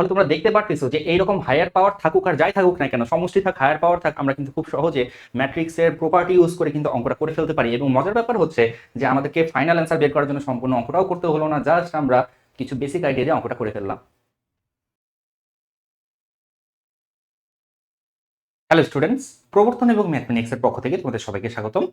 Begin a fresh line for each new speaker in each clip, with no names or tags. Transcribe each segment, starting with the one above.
তাহলে তোমরা দেখতে পারতেছো যে এইরকম হায়ার পাওয়ার থাকুক আর যাই থাকুক না কেন, সমষ্টি থাক হায়ার পাওয়ার থাক, আমরা কিন্তু খুব সহজে ম্যাট্রিক্সের প্রপার্টি ইউজ করে কিন্তু অঙ্কটা করে ফেলতে পারি। এবং মজার ব্যাপার হচ্ছে যে আমাদেরকে ফাইনাল অ্যান্সার বের করার জন্য সম্পূর্ণ অঙ্কটাও করতে হলো না জাস্ট আমরা কিছু বেসিক আইডিয়া দিয়ে অঙ্কটা করে ফেললাম। হ্যালো স্টুডেন্টস প্রবর্তন এবং ম্যাথমেটিক্সের পক্ষ থেকে তোমাদের সবাইকে স্বাগতম।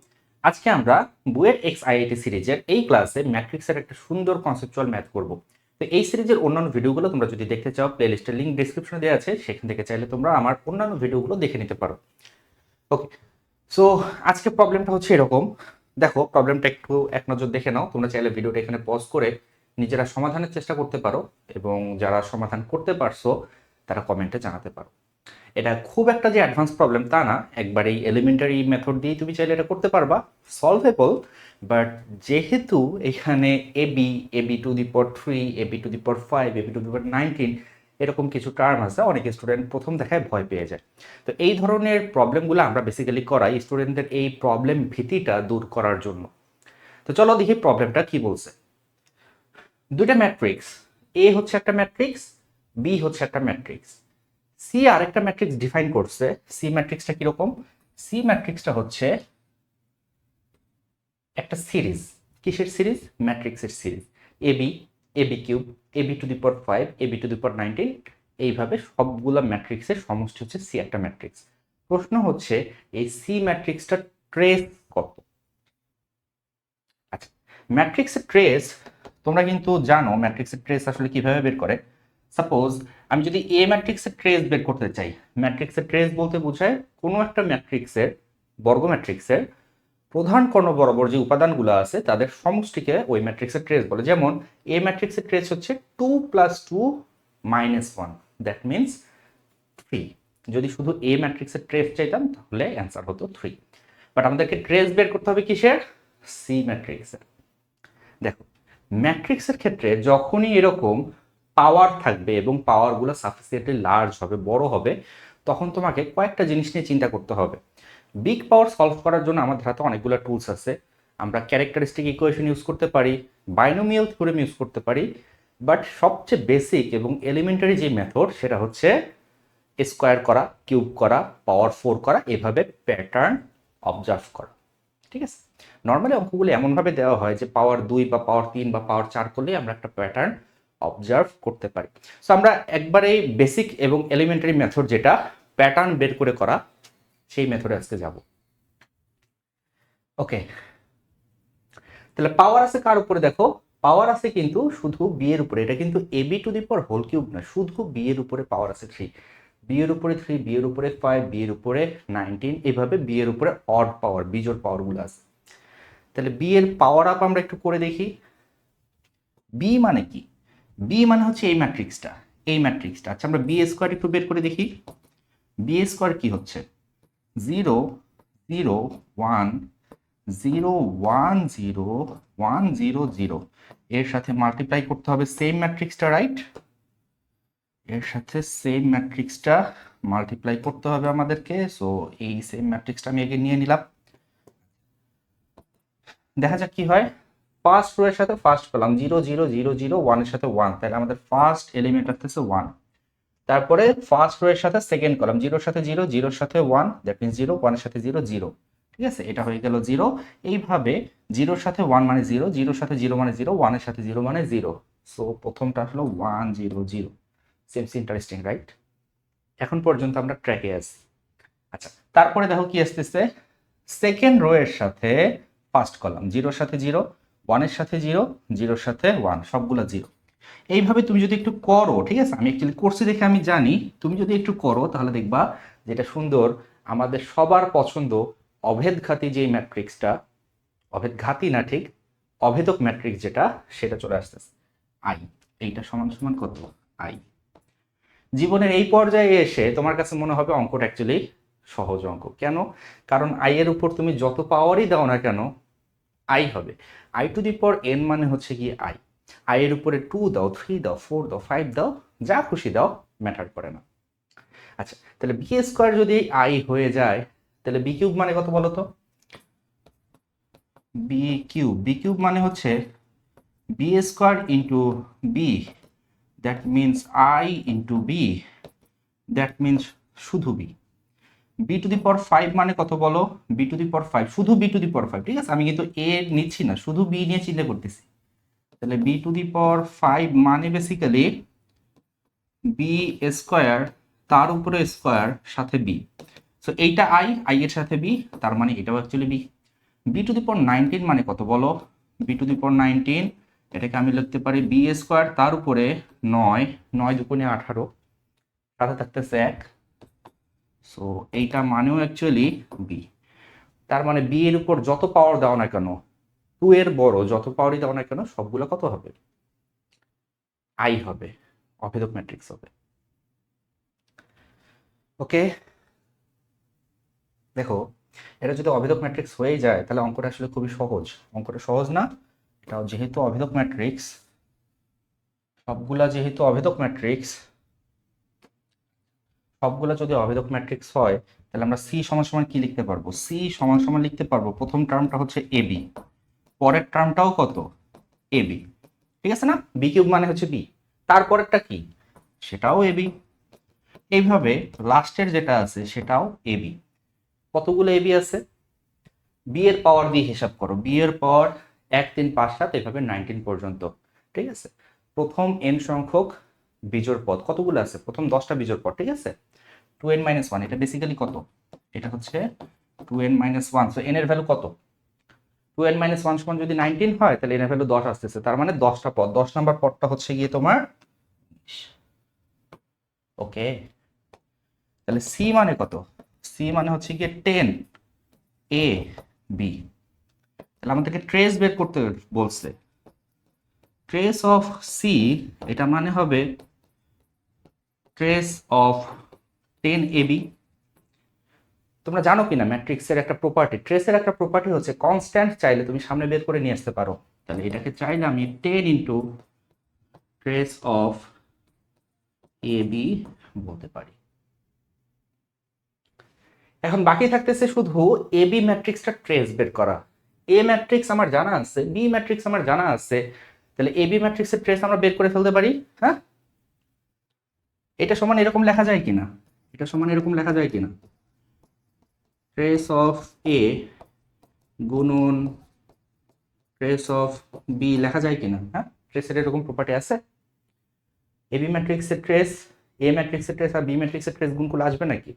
আজকে আমরা বুয়েট এক্স আইআইটি সিরিজের এই ক্লাসে ম্যাট্রিক্সের একটা সুন্দর কনসেপচুয়াল ম্যাথ করব। তো এই সিরিজের অন্যান্য ভিডিওগুলো তোমরা যদি দেখতে চাও প্লে লিস্টের লিঙ্ক ডিসক্রিপশনে দেওয়া আছে, সেখান থেকে চাইলে তোমরা আমার অন্যান্য ভিডিওগুলো দেখে নিতে পারো। ওকে সো আজকে প্রবলেমটা হচ্ছে এরকম। দেখো প্রবলেমটা একটু এক নজর দেখে নাও। তোমরা চাইলে ভিডিওটা এখানে পজ করে নিজেরা সমাধানের চেষ্টা করতে পারো এবং যারা সমাধান করতে পারছ, তারা কমেন্টে জানাতে পারো। এটা খুব একটা যে অ্যাডভান্স প্রবলেম তা না। একবার এই এলিমেন্টারি মেথড দিয়েই তুমি চাইলে এটা করতে পারবা। সলভেবল বাট যেহেতু এখানে A B A B to the power three A B to the power five A B to the power nineteen এরকম কিছু টার্ম আছে, অনেক স্টুডেন্ট প্রথম দেখায় ভয় পেয়ে যায়। তো এই ধরনের প্রবলেমগুলো আমরা বেসিক্যালি করাই স্টুডেন্টদের এই প্রবলেম ভীতিটা দূর করার জন্য। তো চলো দেখি প্রবলেমটা কি বলছে। দুইটা ম্যাট্রিক্স এ হচ্ছে একটা ম্যাট্রিক্স বি হচ্ছে একটা ম্যাট্রিক্স সি আরেকটা ম্যাট্রিক্স ডিফাইন করছে। সি ম্যাট্রিক্সটা কীরকম? সি ম্যাট্রিক্সটা হচ্ছে একটা সিরিজ কিসের সিরিজ ম্যাট্রিক্সের series A B A B cube A B to the power five A B to the power nineteen এইভাবে সবগুলো ম্যাট্রিক্সের সমষ্টি হচ্ছে সি একটা ম্যাট্রিক্স প্রশ্ন হচ্ছে, এই সি ম্যাট্রিক্সটা ট্রেস কত? আচ্ছা ম্যাট্রিক্সের ট্রেস তোমরা কিন্তু জানো ম্যাট্রিক্সের ট্রেস আসলে কীভাবে বের করে। সাপোজ আমি যদি এ ম্যাট্রিক্সের ট্রেস বের করতে চাই ম্যাট্রিক্সের ট্রেস বলতে বোঝায় কোনো একটা ম্যাট্রিক্সের বর্গ ম্যাট্রিক্সের প্রধান কর্ণ বরাবর যে উপাদানগুলো আছে, তাদের সমষ্টিকে ওই ম্যাট্রিক্সের ট্রেস বলে। যেমন এ ম্যাট্রিক্সের ট্রেস হচ্ছে two plus two minus one that means three যদি শুধু এ ম্যাট্রিক্সের ট্রেস চাইতাম, তাহলে অ্যান্সার হতো থ্রি বাট আমাদেরকে ট্রেস বের করতে হবে কিসের? সি ম্যাট্রিক্সের দেখো ম্যাট্রিক্সের ক্ষেত্রে যখনই এরকম পাওয়ার থাকবে এবং পাওয়ারগুলো সাফিসিয়েন্টলি লার্জ হবে, বড় হবে, তখন তোমাকে কয়েকটা জিনিস নিয়ে চিন্তা করতে হবে। বিগ পাওয়ার সলভ করার জন্য আমাদের হাতে অনেকগুলো টুলস আছে। আমরা ক্যারেক্টারিস্টিক ইকুয়েশন ইউজ করতে পারি বাইনোমিয়াল থিওরেম ইউজ করতে পারি বাট সবচেয়ে বেসিক এবং এলিমেন্টারি যে মেথড সেটা হচ্ছে স্কোয়ার করা কিউব করা পাওয়ার ফোর করা, এভাবে প্যাটার্ন অবজার্ভ করা। ঠিক আছে? নর্মালি অঙ্কগুলো এমনভাবে দেওয়া হয় যে পাওয়ার দুই বা পাওয়ার তিন বা পাওয়ার চার করলেই আমরা একটা প্যাটার্ন অবজার্ভ করতে পারি। সো আমরা একবারে বেসিক এবং এলিমেন্টারি মেথড যেটা প্যাটার্ন বের করে করা, সেই মেথডে আজকে যাব। ওকে তাহলে পাওয়ার আছে কার উপরে দেখো? পাওয়ার আছে কিন্তু শুধু বি এর উপরে। এটা কিন্তু এ বি টু দি পর হোল কিউব না, শুধু বি এর উপরে পাওয়ার আছে থ্রি বি এর উপরে থ্রি বি এর উপরে ফাইভ বি এর উপরে নাইনটিন এভাবে বি এর উপরে অড পাওয়ার বিজোর পাওয়ারগুলো আছে। তাহলে বি এর পাওয়ার আপ আমরা একটু করে দেখি। বি মানে কি? বি মানে হচ্ছে এই ম্যাট্রিক্সটা এই ম্যাট্রিক্সটা। আচ্ছা আমরা বি স্কোয়ার একটু বের করে দেখি। বি স্কোয়ার কি হচ্ছে? Zero zero one zero one zero one zero zero এর সাথে মাল্টিপ্লাই করতে হবে সেম ম্যাট্রিক্সটা রাইট এর সাথে সেম ম্যাট্রিক্সটা মাল্টিপ্লাই করতে হবে আমাদেরকে। সো এই সেম ম্যাট্রিক্সটা আমি আগে নিয়ে নিলাম। দেখা যাক কি হয়। ফার্স্ট রো এর সাথে first column zero zero zero zero ওয়ানের সাথে ওয়ান তাহলে আমাদের ফার্স্ট এলিমেন্ট আসতেছে ওয়ান তারপরে ফার্স্ট রো এর সাথে সেকেন্ড কলাম জিরোর সাথে জিরো জিরোর সাথে ওয়ান দ্যাট মিনস জিরো ওয়ানের সাথে জিরো জিরো ঠিক আছে এটা হয়ে গেল জিরো এইভাবে জিরোর সাথে ওয়ান মানে জিরো জিরোর সাথে জিরো মানে জিরো ওয়ানের সাথে জিরো মানে জিরো সো প্রথমটা আসলো one zero zero seems interesting right এখন পর্যন্ত আমরা ট্র্যাকে আছি আচ্ছা তারপরে দেখো কি আসতেছে সেকেন্ড রো এর সাথে ফার্স্ট কলাম জিরোর সাথে জিরো ওয়ানের সাথে জিরো জিরোর সাথে ওয়ান সবগুলো জিরো এইভাবে তুমি যদি একটু করো, ঠিক আছে? আমি অ্যাকচুয়ালি করছি দেখে আমি জানি। তুমি যদি একটু করো, তাহলে দেখবা যেটা সুন্দর, আমাদের সবার পছন্দ অভেদঘাতী যে ম্যাট্রিক্সটা, অভেদঘাতী না ঠিক, অভেদক ম্যাট্রিক্স যেটা, সেটা চলে আসতেছে। আই এইটা সমান সমান কত? আই জীবনের এই পর্যায়ে এসে তোমার কাছে মনে হবে অঙ্কটা অ্যাকচুয়ালি সহজ অঙ্ক। কেন? কারণ আই এর উপর তুমি যত পাওয়ারই দাও না কেন আই হবে। আই টু দি পর এন মানে হচ্ছে কি আই আই এর উপরে টু দাও থ্রি দাও ফোর দাও ফাইভ দাও, যা খুশি দাও ম্যাটার করে না। আচ্ছা তাহলে বি স্কোয়ার যদি আই হয়ে যায়, তাহলে বি কিউব মানে কত বলো তো বি কিউব বি কিউব মানে হচ্ছে B square into B that means I into B that means শুধু B B to the power five মানে কত বলো? B to the power five শুধু B to the power five ঠিক আছে? আমি কিন্তু এ নিচ্ছি না, শুধু বি নিয়ে চিন্তা করতেছি। তাহলে B to the power five মানে বেসিক্যালি বি স্কোয়ার তার উপরে স্কোয়ার সাথে বি সো এইটা আই আই এর সাথে বি তার মানে এটাও actually B B to the power nineteen মানে কত বলো? B to the power nineteen এটাকে আমি লিখতে পারি বি স্কোয়ার তার উপরে নয় নয় দুপুনে আঠারো। সাথে থাকতেছে এক। সো এইটা মানেও অ্যাকচুয়ালি বি তার মানে বি এর উপর যত পাওয়ার দাও না কেন টু এর বড় যত পাওয়ারই দাও না কেন, সবগুলো কত হবে? আই হবে, অভেদক ম্যাট্রিক্স হবে। ওকে দেখো, এটা যদি অভেদক ম্যাট্রিক্স হয়ে যায়, তাহলে অঙ্কটা আসলে খুবই সহজ। অঙ্কটা সহজ না? এটা যেহেতু অভেদক ম্যাট্রিক্স সবগুলা যেহেতু অভেদক ম্যাট্রিক্স সবগুলা যদি অভেদক ম্যাট্রিক্স হয়, তাহলে আমরা সি সমান সমান কি লিখতে পারব? সি সমান সমান লিখতে পারব, প্রথম টার্মটা হচ্ছে এ বি পরের টার্মটাও কত? এ বি ঠিক আছে না? বি কিউব মানে হচ্ছে বি তারপরেরটা কি? সেটাও এ বি এইভাবে লাস্টের যেটা আছে সেটাও এ বি কতগুলো এবি আছে? বি এর পাওয়ার দিয়ে হিসাব করো বি এর পাওয়ার এক তিন পাঁচ সাত এভাবে নাইনটিন পর্যন্ত, ঠিক আছে? প্রথম এন সংখ্যক বিজোড় পদ, কতগুলো আছে? প্রথম দশটা বিজোড় পদ, ঠিক আছে? টু এন মাইনাস ওয়ান এটা বেসিক্যালি কত? এটা হচ্ছে two N minus one so N এর ভ্যালু কত? টু এন মাইনাস ওয়ান সমান যদি নাইনটিন হয়, তাহলে এন এর ভ্যালু দশ আসতেছে। তার মানে দশটা পদ, দশ নাম্বার পদটা হচ্ছে গিয়ে তোমার ওকে তাহলে সি মানে কত? সি মানে হচ্ছে গিয়ে টেন এ বি তাহলে আমাদেরকে ট্রেস বের করতে বলছে। ট্রেস অফ সি এটা মানে হবে trace of ten A B তোমরা জানো কিনা ম্যাট্রিক্সের একটা প্রপার্টি ট্রেসের একটা প্রপার্টি হচ্ছে কনস্ট্যান্ট চাইলে তুমি সামনে বের করে নিয়ে আসতে পারো। তাহলে এটাকে চাইলে আমি ten into trace of A B বলতে পারি। এখন বাকি থাকতেছে শুধু এ বি ম্যাট্রিক্সটা ট্রেস বের করা। এ ম্যাট্রিক্স আমার জানা আছে বি ম্যাট্রিক্স আমার জানা আছে। তাহলে এ বি ম্যাট্রিক্সের ট্রেস আমরা বের করে ফেলতে পারি হ্যাঁ? এটা সমান এরকম লেখা যায় কিনা? এটা সমান এরকম লেখা যায় কিনা? ট্রেস অফ এ গুণন ট্রেস অফ বি লেখা যায় কিনা? হ্যাঁ? ট্রেসের এরকম প্রপার্টি আছে। এ বি ম্যাট্রিক্সের ট্রেস এ ম্যাট্রিক্সের ট্রেস আর বি ম্যাট্রিক্সের ট্রেস গুণ করলে আসবে নাকি?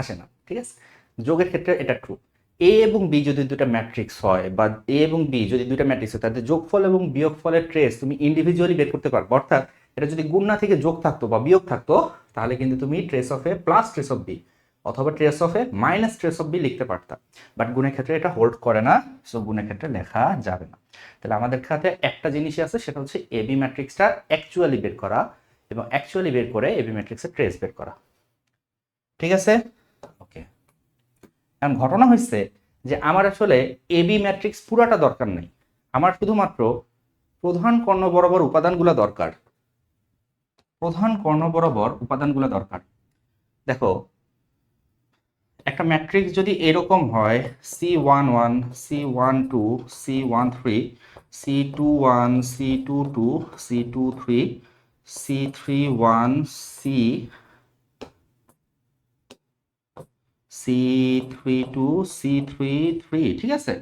আসে না, ঠিক আছে? যোগের ক্ষেত্রে এটা ট্রু এ এবং বি যদি দুটা ম্যাট্রিক্স হয় বা এ এবং বি যদি দুটা ম্যাট্রিক্স হয় তাদের যোগফল এবং বিয়োগফলের ট্রেস তুমি ইন্ডিভিজুয়ালি বের করতে পারবে। অর্থাৎ এটা যদি গুণ না থেকে যোগ থাকতো বা বিয়োগ থাকতো, তাহলে কিন্তু তুমি trace of A plus trace of B অথবা trace of A minus trace of B লিখতে পারতাম বাট গুণের ক্ষেত্রে এটা হোল্ড করে না সো গুণের ক্ষেত্রে লেখা যাবে না। তাহলে আমাদের খাতে একটা জিনিসই আছে, সেটা হচ্ছে এ বি ম্যাট্রিক্সটা অ্যাকচুয়ালি বের করা এবং অ্যাকচুয়ালি বের করে এ বি ম্যাট্রিক্সের ট্রেস বের করা। ঠিক আছে? ওকে এখন ঘটনা হয়েছে যে আমার আসলে এবি ম্যাট্রিক্স পুরাটা দরকার নেই। আমার শুধুমাত্র প্রধান কর্ণ বরাবর উপাদানগুলো দরকার। প্রধান কর্ণ বরাবর উপাদানগুলো দরকার। দেখো, একটা ম্যাট্রিক্স যদি এরকম হয় C one one C one two C one three C two one C two two C two three C three one C C three two C three three ঠিক আছে?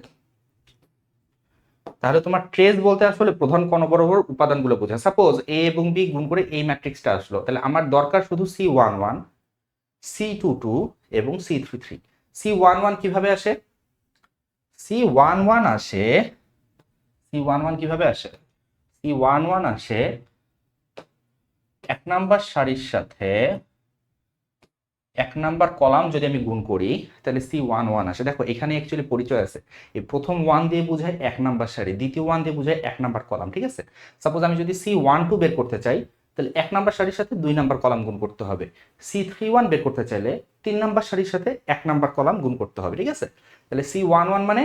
তাহলে তোমার ট্রেস বলতে আসলে প্রধান কোন বরাবর উপাদানগুলো বোঝায়। সাপোজ এ এবং বি গুণ করে এই ম্যাট্রিক্সটা আসলো, তাহলে আমার দরকার শুধু C one one C two two এবং C three three C one one কীভাবে আসে? সি ওয়ান ওয়ান আসে সি ওয়ান ওয়ান কীভাবে আসে? সি ওয়ান ওয়ান আসে, এক নাম্বার সারির সাথে এক নাম্বার কলাম যদি আমি গুণ করি, তাহলে সি ওয়ান ওয়ান আসে। দেখো, এখানে অ্যাকচুয়ালি পরিচয় আছে। এই প্রথম ওয়ান দিয়ে বোঝায় এক নাম্বার সারি, দ্বিতীয় ওয়ান দিয়ে বোঝায় এক নাম্বার কলাম, ঠিক আছে? সাপোজ আমি যদি সি ওয়ান টু বের করতে চাই, তাহলে এক নাম্বার সারির সাথে দুই নাম্বার কলাম গুণ করতে হবে। সি থ্রি ওয়ান বের করতে চাইলে তিন নাম্বার সারির সাথে এক নাম্বার কলাম গুণ করতে হবে, ঠিক আছে? তাহলে সি ওয়ান ওয়ান মানে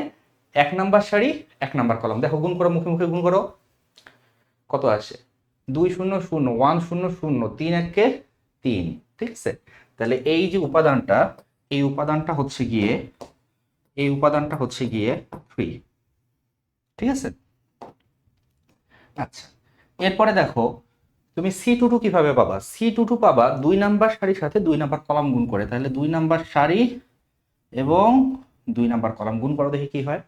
এক নাম্বার সারি, এক নাম্বার কলাম। দেখো, গুণ করো, মুখে মুখে গুণ করো। কত আসে? দুই শূন্য শূন্য ওয়ান শূন্য শূন্য, তিন একে তিন, ঠিক আছে? তাহলে এই যে উপাদানটা, এই উপাদানটা হচ্ছে গিয়ে, এই উপাদানটা হচ্ছে গিয়ে থ্রি ঠিক আছে? আচ্ছা এরপরে দেখো, তুমি সি টু টু কীভাবে পাবা? সি টু টু পাবা দুই নাম্বার সারির সাথে দুই নাম্বার কলাম গুণ করে। তাহলে দুই নাম্বার সারি এবং দুই নাম্বার কলাম গুণ করো দেখি কি হয়।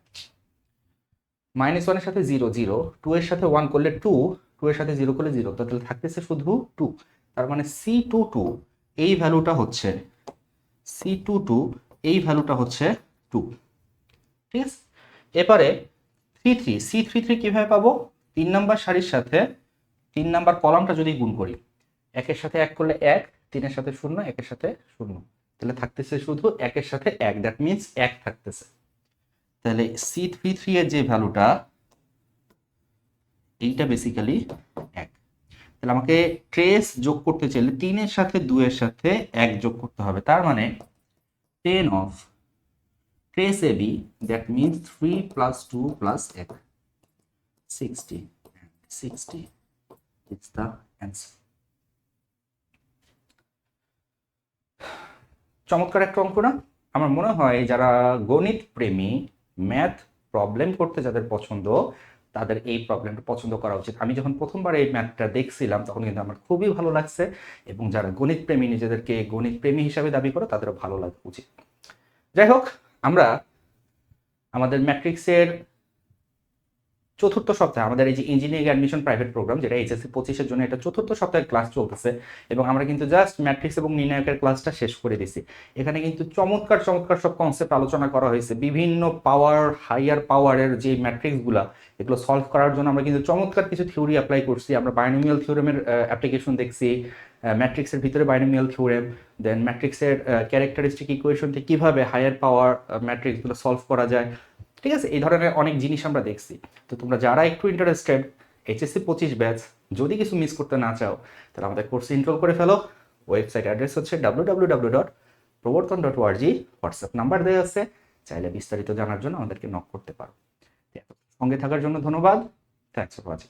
মাইনাস ওয়ানের সাথে জিরো জিরো টু এর সাথে ওয়ান করলে টু টু এর সাথে জিরো করলে জিরো তাহলে থাকতেছে শুধু টু তার মানে সি টু টু এই ভ্যালুটা হচ্ছে সি টু টু এই ভ্যালুটা হচ্ছে টু ঠিক আছে? এবারে three three C three three কীভাবে পাবো? তিন নাম্বার সারির সাথে তিন নাম্বার কলামটা যদি গুণ করি, একের সাথে এক করলে এক, তিনের সাথে শূন্য, একের সাথে শূন্য। তাহলে থাকতেছে শুধু একের সাথে এক দ্যাট মিনস এক থাকতেছে। তাহলে সি থ্রি থ্রি এর যে ভ্যালুটা, এইটা বেসিক্যালি এক। তাহলে আমাকে ট্রেস যোগ করতে চাইলে তিনের সাথে দুয়ের সাথে এক যোগ করতে হবে। তার মানে ten of trace A B that means three plus two plus এক। চমৎকার একটা অঙ্ক না? আমার মনে হয় যারা গণিত প্রেমী ম্যাথ প্রবলেম করতে যাদের পছন্দ তাদের এই প্রবলেমটা পছন্দ করা উচিত। আমি যখন প্রথমবার এই ম্যাথটা দেখছিলাম, তখন কিন্তু আমার খুবই ভালো লাগছে এবং যারা গণিত প্রেমী নিজেদেরকে গণিত প্রেমী হিসাবে দাবি করে, তাদেরও ভালো লাগা উচিত। যাই হোক, আমরা আমাদের ম্যাট্রিক্সের চতুর্থ সপ্তাহে আমাদের এই যে engineering admission private program HSC HSC পঁচিশের জন্য এটা চতুর্থ সপ্তাহের ক্লাস চলতেছে এবং আমরা কিন্তু জাস্ট ম্যাট্রিক্স এবং নির্ণায়কের ক্লাসটা শেষ করে দিছি এখানে কিন্তু চমৎকার চমৎকার সব কনসেপ্ট আলোচনা করা হয়েছে। বিভিন্ন পাওয়ার হাইয়ার পাওয়ারের যে ম্যাট্রিক্সগুলা এগুলো সলভ করার জন্য আমরা কিন্তু চমৎকার কিছু থিওরি অ্যাপ্লাই করছি। আমরা বাইনোমিয়াল থিওরেমের অ্যাপ্লিকেশন দেখছি ম্যাট্রিক্সের ভিতরে বাইনোমিয়াল থিওরেম দেন ম্যাট্রিক্সের ক্যারেক্টারিস্টিক ইকুয়েশনটি কীভাবে হায়ার পাওয়ার ম্যাট্রিক্সগুলো সলভ করা যায় ঠিক আছে? এই ধরনের অনেক জিনিস আমরা দেখছি। তো তোমরা যারা একটু ইন্টারেস্টেড এইচএসসি পঁচিশ ব্যাচ যদি কিছু মিস করতে না চাও, তাহলে আমাদের কোর্স ইনরোল করে ফেলো। ওয়েবসাইট অ্যাড্রেস হচ্ছে W W W dot Probortan dot ওয়ার্জি WhatsApp number দেওয়া আছে। চাইলে বিস্তারিত জানার জন্য আমাদেরকে নক করতে পারো। সঙ্গে থাকার জন্য ধন্যবাদ। Thanks for watching